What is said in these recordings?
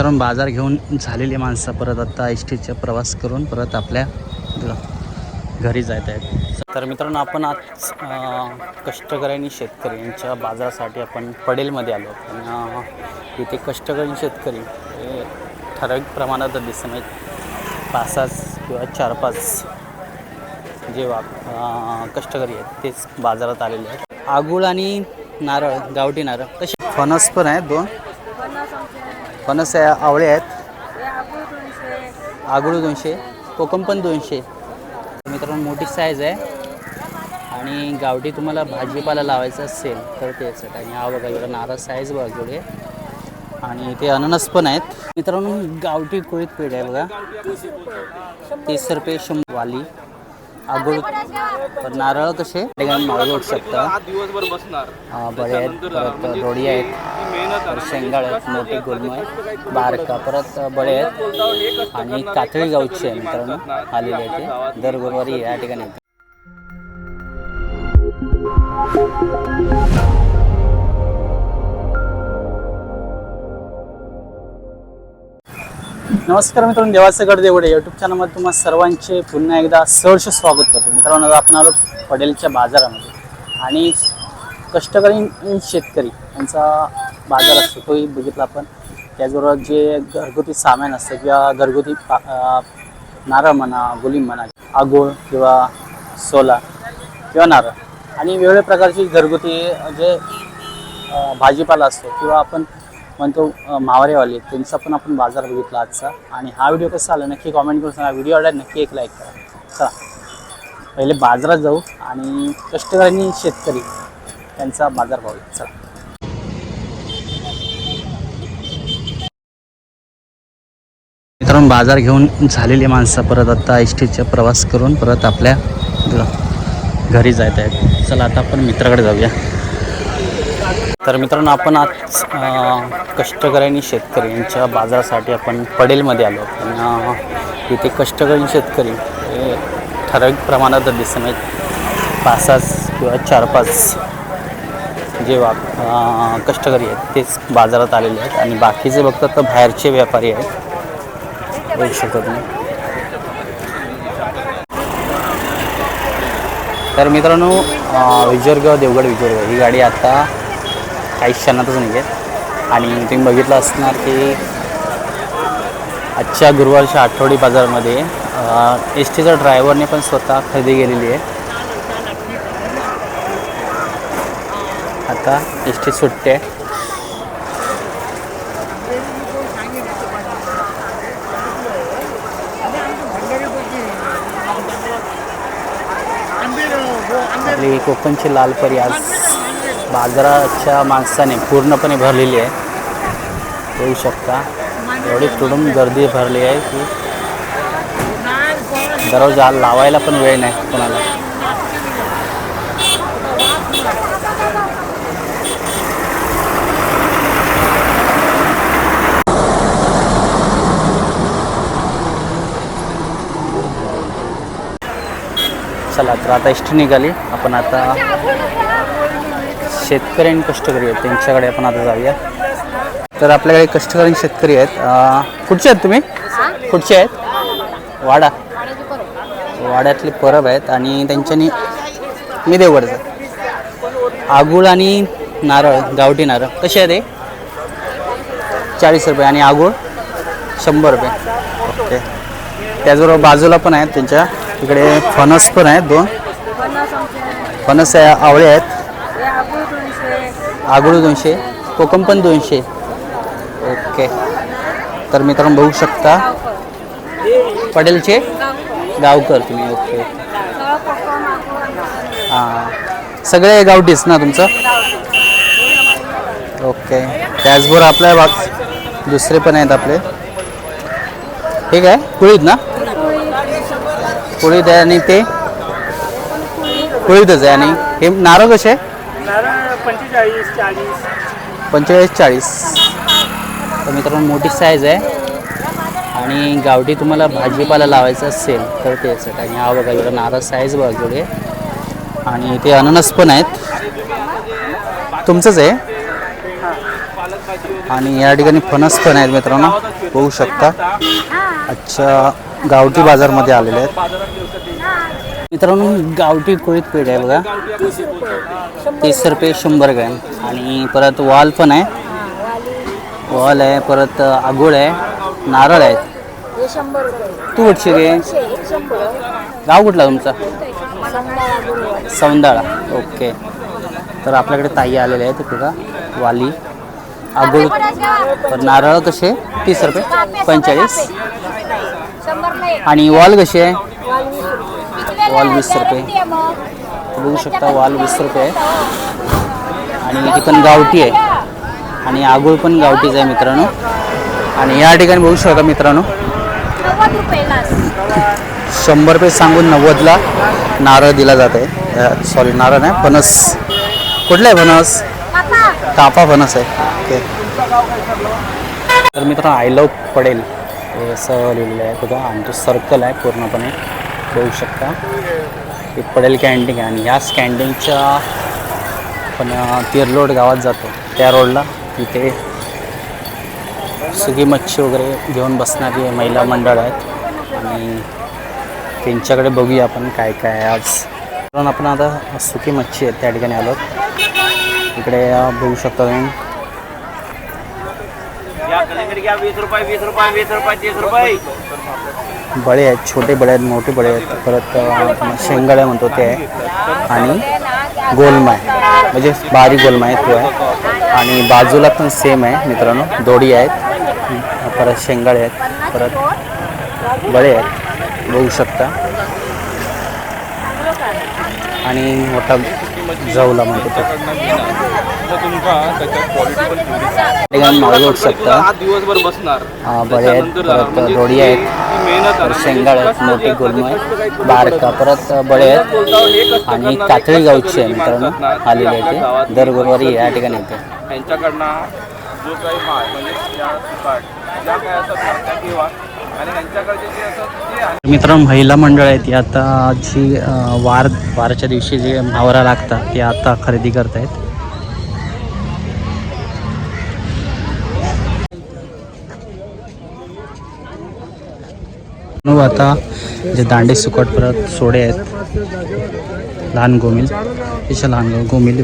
मित्रांनो बाजार घेऊन झालेली माणसं परत आता एस टीचा प्रवास करून परत आपल्या घरी जात आहेत. तर मित्रांनो आपण आज कष्टकरी आणि शेतकरी यांच्या बाजारासाठी आपण पडेलमध्ये आलो. पण इथे कष्टकरी आणि शेतकरी हे ठराविक प्रमाणात दिसून आहेत पाच सात किंवा चार पाच जे वा कष्टकरी आहेत तेच बाजारात आलेले आहेत. आगुळ आणि नारळ गावठी नारळ तसे फणस पण आहेत दोन. फणस आवळे आहेत. आगळू दोनशे कोकम पण दोनशे. मित्रांनो मोठी साईज आहे. आणि गावठी तुम्हाला भाजीपाला लावायचा असेल तर तेच आणि हा बघा इकडं नारळ साईज बघा आणि ते अननस पण आहेत. मित्रांनो गावठी कुळीत पेढ आहे बघा. तीस रुपये शंभर वाली आगुळ. पण नारळ कसे? ठिकाणी मागू शकता बरे आहेत. परत रोडी आहेत. शेंगाळ आहेत मोठी गुलमय आहे बारका परत बळे आहेत. आणि कातळी गावची आहे मित्रांनो आलेले आहे ते. दर गुरुवारी या ठिकाणी नमस्कार मित्रांनो देवाचं गड देवडे यूट्यूब चॅनलमध्ये तुम्हा सर्वांचे पुन्हा एकदा सहर्ष स्वागत करतो. मित्रांनो आपण आलो पडेलच्या बाजारामध्ये. आणि कष्टकरी आणि शेतकरी यांचा बाजार असतो तोही बघितला आपण. त्याचबरोबर जे घरगुती सामान असतं किंवा घरगुती पा- नारळ म्हणा गुलीम म्हणा आगोळ किंवा सोला किंवा नारळ. आणि वेगवेगळ्या प्रकारची घरगुती जे भाजीपाला असतो किंवा आपण म्हणतो मावरेवाले त्यांचा पण आपण बाजार बघितला आजचा. आणि हा व्हिडिओ कसा आला नक्की कॉमेंट करून सांगा. व्हिडिओ आवडला नक्की एक लाईक करा. चला. पहिले बाजारात जाऊ आणि कष्टकरी शेतकरी त्यांचा बाजार पाहूया चला. मित्रांनो बाजार घेऊन झालेली माणसं परत आता एस टीचा प्रवास करून परत आपल्या घरी जात आहेत. चला आता आपण मित्राकडे जाऊया. तर मित्रांनो आपण आज कष्टकरी आणि शेतकरी यांच्या बाजारासाठी आपण पडेलमध्ये आलो. पण इथे कष्टकरी आणि शेतकरी हे ठराविक प्रमाणात दिसून आहेत पाच सात किंवा चार पाच जे वा कष्टकरी आहेत तेच बाजारात आलेले आहेत. आणि बाकीचे बघतात तर बाहेरचे व्यापारी आहेत. बघू शकत नाही तर मित्रांनो विजर्ग देवगड विजर्ग ही गाडी आता काही क्षणातच निघेल आणि तुम्ही बघितलं असणार की आजच्या गुरुवारच्या आठवडी बाजारमध्ये एस टीच्या ड्रायव्हरने पण स्वतः खरेदी केलेली आहे. आता एस टी सुट्टे आपली कोकणची लाल परी आज बाजाराच्या माणसाने पूर्णपणे भरलेली आहे. होऊ शकता. एवढी तुडून गर्दी भरली आहे की दररोज लावायला पण वेळ नाही कोणाला. चला तर आता एस टी निघाली. आपण आता शेतकरी आणि कष्टकरी आहेत. त्यांच्याकडे आपण आता जाऊया. तर आपल्याकडे कष्टकरी आणि शेतकरी आहेत. कुठचे आहेत तुम्ही? कुठचे आहेत? वाडा. वाड्यातले परब आहेत आणि त्यांच्यानी मी देवगडचं. आगुळ आणि नारळ गावठी नारळ. कसे आहे ते चाळीस रुपये आणि आगुळ शंभर रुपये. ओके. त्याचबरोबर बाजूला पण आहेत त्यांच्या. इकडे फणस पण आहेत दोन. फणस आवळे आहेत. आगळू दोनशे. कोकम पण दोनशे. ओके. तर मित्रांनो बघू शकता. पटेलचे? गावकर तुम्ही ओके. हां. सगळे गावठीच ना तुमचं? ओके. त्याचबरोबर आपल्या बाग दुसरे पण आहेत आपले. ठीक आहे कुळीत ना? पोळी आहे आणि ते? कुळीतच आहे आणि हे नारळ कसे पंचेचाळीस चाळीस पंचेचाळीस चाळीस. तर मित्रांनो मोठी साईज आहे. आणि गावठी तुम्हाला भाजीपाला लावायचा असेल तर तेच आहे आणि हा बघा इकडं नारळ साईज बघा आणि ते अननस पण आहेत. तुमचंच आहे? आणि या ठिकाणी फणस पण आहेत मित्रांनो. बघू शकता. अच्छा गावठी बाजारमध्ये आलेले आहेत. मित्रांनो गावठी कोळीत पेढ आहे बघा. तीस रुपये शंभर ग्रॅम. आणि परत वाल पण आहे. वाल आहे परत आगोळ आहे नारळ आहेत तू कुठची रे गाव कुठला तुमचा? सौंदाळा. ओके. तर आपल्याकडे ताई आलेले आहेत बघा वाली. आगोळ तर नारळ कसे? तीस रुपये. पंचेचाळीस. आणि वाल कशी आहे वाल वीस रुपये. बघू शकता वाल वीस रुपये. आहे? आणि ती पण गावठी आहे. आणि आगोळ पण गावठीच आहे मित्रांनो. आणि या ठिकाणी बघू शकता मित्रांनो. शंभर रुपये सांगून नव्वदला नारळ दिला जात आहे. सॉरी नारळ नाही फणस. कुठलं आहे फणस? कापा फणस आहे. ओके. तर मित्र आय लव पडेल. हे असं लिहिलेलं आहे. बघा आमचं सर्कल आहे पूर्णपणे. बघू शकता. हे पडेल कॅन्टीन आहे आणि ह्या कॅन्टीनच्या आपण तिरलोड गावात जातो. त्या रोडला तिथे सुकी मच्छी वगैरे घेऊन बसणारी महिला मंडळ आहेत. आणि त्यांच्याकडे बघूया आपण काय काय आहे आज. कारण आपण आता सुकी मच्छी आहे त्या ठिकाणी आलो. इकडे बघू शकता तुम्ही. वीस रुपये वीस रुपये वीस रुपये तीस रुपये. बळे आहेत छोटे बळे आहेत मोठे बळे आहेत. परत अं, म्हणतो ते. आहे आणि आहे म्हणजे बारीक गोलमाय तो आहे. आणि बाजूला पण सेम आहे मित्रांनो. दोडी आहेत. परत शेंगाळे आहेत. परत बळे आहेत. बघू शकता. आणि मोठा जवला म्हणतो मागे शकता आज दिवसभर बसणार. बळे आहेत. परत दोडी आहेत. मेहनत तर शेंगाळ आहेत मोठी गोलमय बारका परत बळे आहेत. आणि कातळी गावची आहे मित्रांनो आलेली आहे ते. दर गुरुवारी या ठिकाणी येते. यांच्याकडनं जो काही माल म्हणजे त्या सुकाट ज्या काय असतात ना, त्या ठेवा आणि यांच्याकडचे जे असतात ते आणि मित्रांनो महिला मंडळ आहेत ती आता जी वार वारच्या दिवशी जे म्हावरा लागतात ते आता खरेदी करत आहेत आता जे दांडे सुकट परत सोडे आहेत लहान गोमिल त्याच्या लहान गोमिल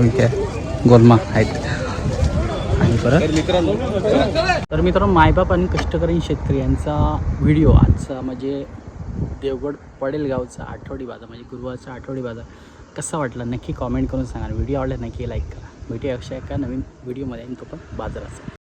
गोलमा आहेत. परत तर मित्रांनो मायबाप आणि कष्टकरी शेतकरी यांचा व्हिडिओ आजचा म्हणजे देवगड पडेल गावचा आठवडी बाजार म्हणजे गुरुवारचा आठवडी बाजार. कसा वाटला? नक्की कॉमेंट करून सांगा व्हिडिओ आवडला नक्की लाईक करा. भेटूया अशा एका नवीन व्हिडिओमध्ये तो पण बाजाराचा